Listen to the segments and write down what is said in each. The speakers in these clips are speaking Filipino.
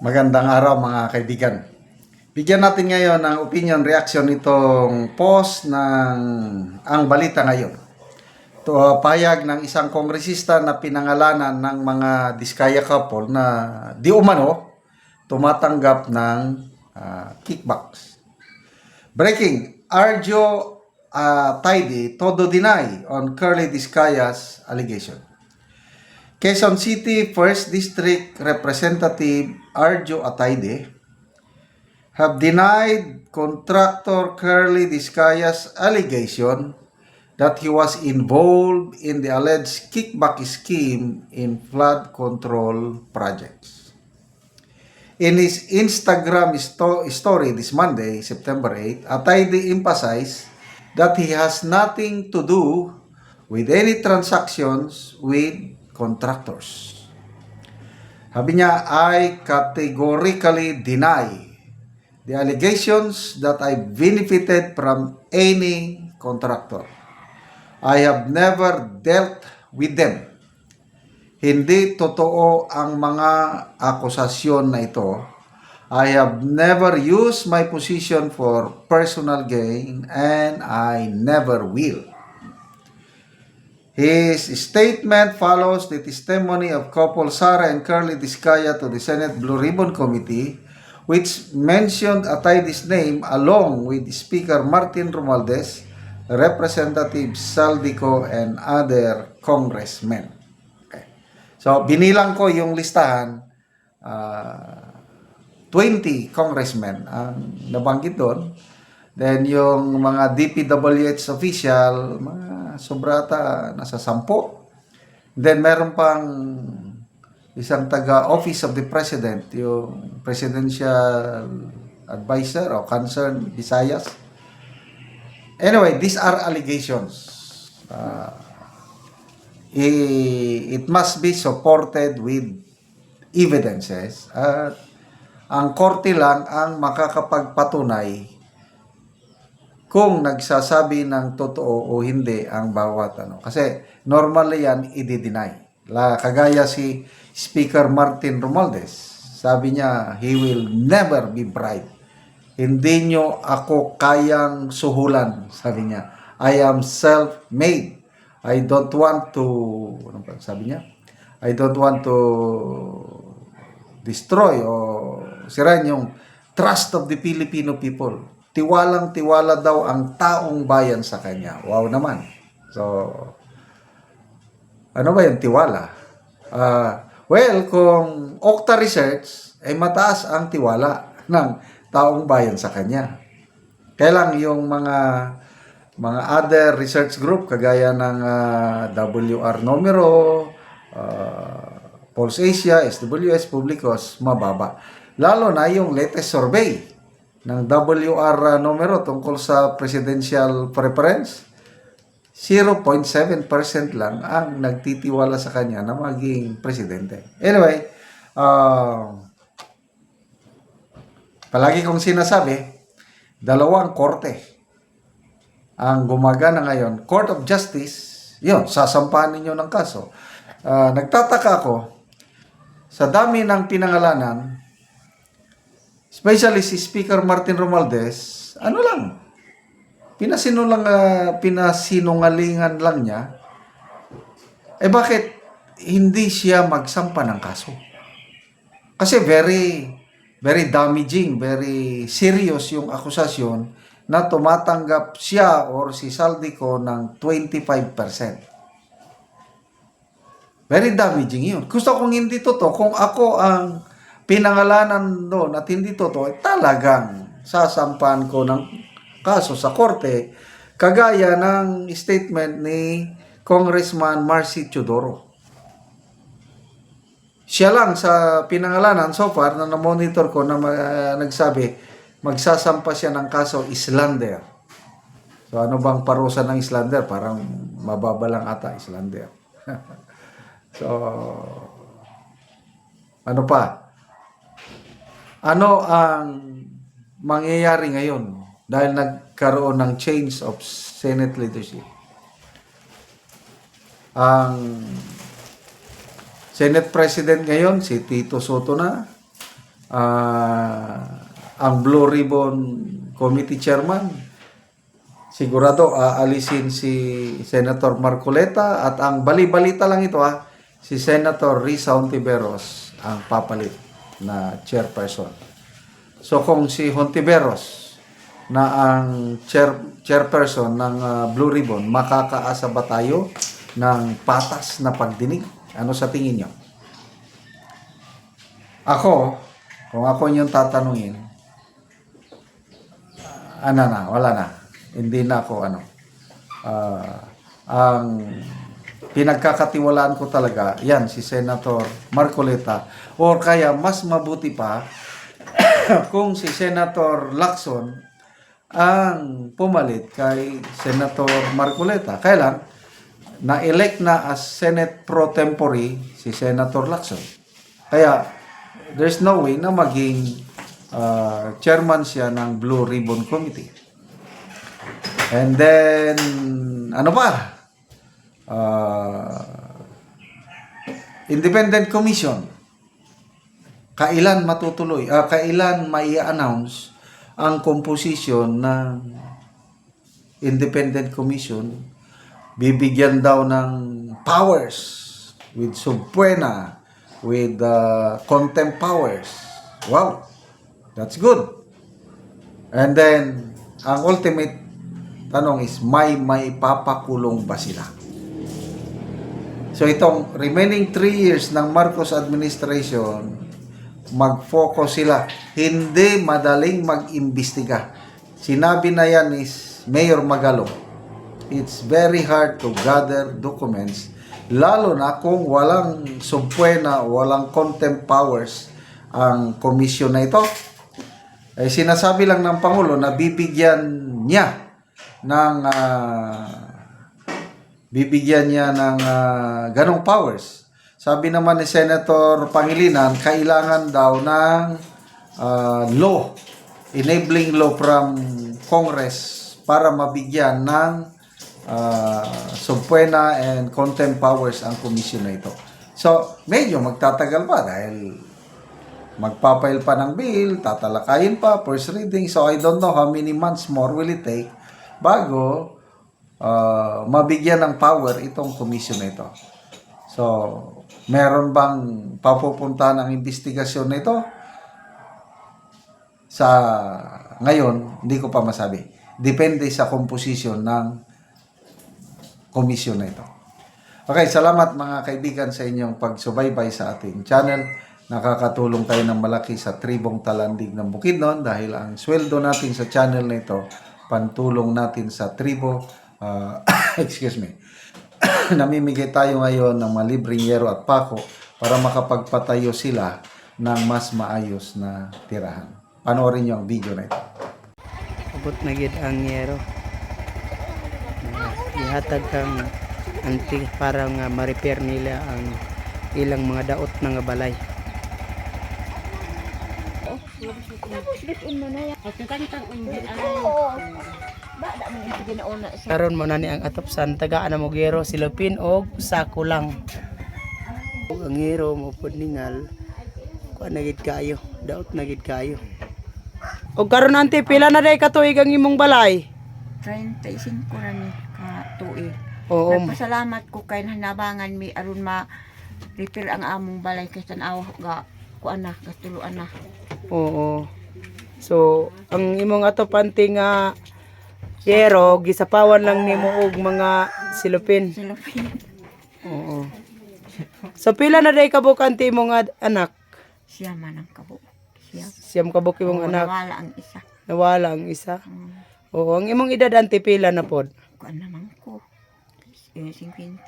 Magandang araw mga kaibigan. Bigyan natin ngayon ng opinion reaction itong post ng ang balita ngayon. Ito uh, payag ng isang kongresista na pinangalanan ng mga Diskaya couple na di umano tumatanggap ng uh, kickbacks. Breaking, Arjo uh, Taidi todo deny on Curly Diskaya's allegation. Quezon City 1st District Representative Arjo Ataide have denied contractor Curly Discaya's allegation that he was involved in the alleged kickback scheme in flood control projects. In his Instagram sto- story this Monday, September 8, Ataide emphasized that he has nothing to do with any transactions with contractors. Sabi niya, I categorically deny the allegations that I benefited from any contractor. I have never dealt with them. Hindi totoo ang mga akusasyon na ito. I have never used my position for personal gain and I never will. His statement follows the testimony of couple Sara and Curly Discaya to the Senate Blue Ribbon Committee, which mentioned Ataydi's name along with Speaker Martin Romualdez, Representative Saldico, and other congressmen. Okay. So, binilang ko yung listahan, ah, 20 congressmen ang nabanggit doon. Then yung mga DPWH official, mga sobrata nasa sampo. Then meron pang isang taga Office of the President, yung Presidential Advisor o Concerned Visayas. Anyway, these are allegations. Uh, it must be supported with evidences at ang korte lang ang makakapagpatunay kung nagsasabi ng totoo o hindi ang bawat ano. Kasi normally yan i-deny. La, kagaya si Speaker Martin Romualdez, sabi niya, he will never be bribed. Hindi nyo ako kayang suhulan, sabi niya. I am self-made. I don't want to, ano ba sabi niya? I don't want to destroy o sirain yung trust of the Filipino people. Tiwalang tiwala daw ang taong bayan sa kanya. Wow naman. So, ano ba yung tiwala? Ah, well, kung Okta Research, ay mataas ang tiwala ng taong bayan sa kanya. Kaya yung mga mga other research group kagaya ng ah, WR Numero, uh, Pulse Asia, SWS Publicos, mababa. Lalo na yung latest survey ng WR numero tungkol sa presidential preference, 0.7% lang ang nagtitiwala sa kanya na maging presidente. Anyway, uh, palagi kong sinasabi, dalawang korte ang gumagana ngayon. Court of Justice, yun, sasampahan ninyo ng kaso. Ah, nagtataka ako, sa dami ng pinangalanan, especially si Speaker Martin Romualdez, ano lang, pinasinulang, ah, pinasinungalingan lang niya, eh bakit hindi siya magsampa ng kaso? Kasi very, very damaging, very serious yung akusasyon na tumatanggap siya or si Saldico ng 25%. Very damaging yun. Gusto kong hindi totoo. Kung ako ang pinangalanan doon at hindi totoo, eh, talagang sasampan ko ng kaso sa korte kagaya ng statement ni Congressman Marcy Chodoro. Siya lang sa pinangalanan so far na na-monitor ko na uh, nagsabi magsasampa siya ng kaso Islander. So ano bang parusa ng Islander? Parang mababa lang ata Islander. So, ano pa? Ano ang mangyayari ngayon dahil nagkaroon ng change of Senate leadership? Ang Senate President ngayon, si Tito Soto na. ah, ang Blue Ribbon Committee Chairman, sigurado aalisin si Senator Marcoleta at ang bali-balita lang ito ah, si Senator Risa Hontiveros ang papalit na chairperson. So kung si Hontiveros na ang chair, chairperson ng ah, Blue Ribbon, makakaasa ba tayo ng patas na pagdinig? Ano sa tingin nyo? Ako, kung ako yung tatanungin, ah, ano na, wala na. Hindi na ako ano. Ah, ang pinagkakatiwalaan ko talaga, yan, si Senator Marcoleta. Or kaya, mas mabuti pa, kung si Senator Lacson ang pumalit kay Senator Marcoleta. Kaya lang, na-elect na as Senate pro tempore si Senator Lacson. Kaya, there's no way na maging uh, chairman siya ng Blue Ribbon Committee. And then, ano pa? Uh, Independent Commission. Kailan matutuloy? ah, kailan mai-announce ang composition ng Independent Commission? Bibigyan daw ng powers with subpoena, with uh, contempt powers. Wow! That's good. And then, ang ultimate tanong is, may may papakulong ba sila? So itong remaining 3 years ng Marcos administration, mag-focus sila. Hindi madaling mag-imbestiga. Sinabi na yan is Mayor Magalong. It's very hard to gather documents lalo na kung walang subpoena, walang contempt powers ang komisyon na ito. Eh, sinasabi lang ng Pangulo na bibigyan niya ng ah, bibigyan niya ng ah, ganong powers. Sabi naman ni Senator Pangilinan, kailangan daw ng ah, law, enabling law from Congress para mabigyan ng uh, subpoena and contempt powers ang komisyon na ito. So, medyo magtatagal pa dahil magpapail pa ng bill, tatalakayin pa, first reading. So, I don't know how many months more will it take bago uh, mabigyan ng power itong komisyon na ito. So, meron bang papupunta ng investigasyon na ito? Sa ngayon, hindi ko pa masabi. Depende sa composition ng komisyon na ito. Okay, salamat mga kaibigan sa inyong pagsubaybay sa ating channel. Nakakatulong tayo ng malaki sa tribong talandig ng Bukidnon dahil ang sweldo natin sa channel na ito, pantulong natin sa tribo, ah, excuse me, namimigay tayo ngayon ng mga libreng yero at pako para makapagpatayo sila ng mas maayos na tirahan. Panoorin niyo ang video na ito. abot na gid ang yero. Nga, ihatag kang anti para nga ma-repair nila ang ilang mga daot na nga balay karon mo na ni ang atopsan tagaan mo gero silupin og sako lang Ug ang gero mo pud ningal kuan na gid kayo daot na gid kayo og karon ante pila na day katuig ang imong balay 35 na ni ka tuig. oo Nagpasalamat ko kay hanabangan mi aron ma repair ang among balay kay tanaw ga kuan na katuluan na. Oo. So, ang imong atopante nga yero gisapawan lang nimo og mga silupin. Silupin. Oo. So pila na day kabukante imong ad- anak? Siya man ang kabo. Siya. Siyam kabuk imong anak. Nawala ang isa. Nawala ang isa. Um, Oo, ang imong edad ante pila na pod? kuan naman ko. Eh, 55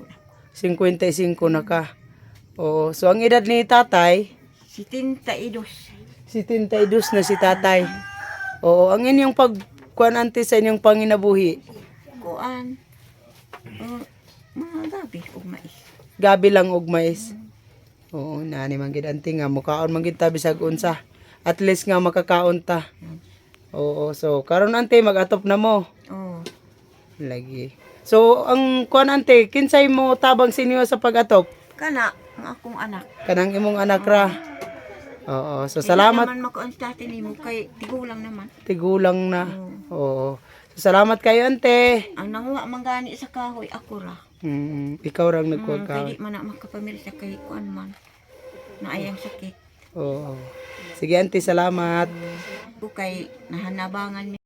na. 55 na ka. Oo, so ang edad ni tatay, 72. 72 na si tatay. Oo, ang inyong pagkuan ante sa inyong panginabuhi. Kuan. Uh, mga gabi ug mais. gabi lang og mais. Oo, nani man gid anting nga mukaon man gid ta bisag unsa. At least nga makakaon ta. Oo, so karon ante mag-atop na mo. Oh, Lagi. So ang kuan ante, kinsay mo tabang sinyo sa pag-atop? kana ang akong anak. Kanang imong anak ra. Oo. So salamat Hindi naman makuan sa atin mo kay tigulang naman. tigulang na. Oo. So salamat kayo ante. Ang nanguha manggani sa kahoy ako ra. Mm, ikaw rang Mm, nagkuha ka. kay di man na makapamili sa kay kuan man. Na ayang sakit. Oo. Sige ante, salamat. Ko kay nahanabangan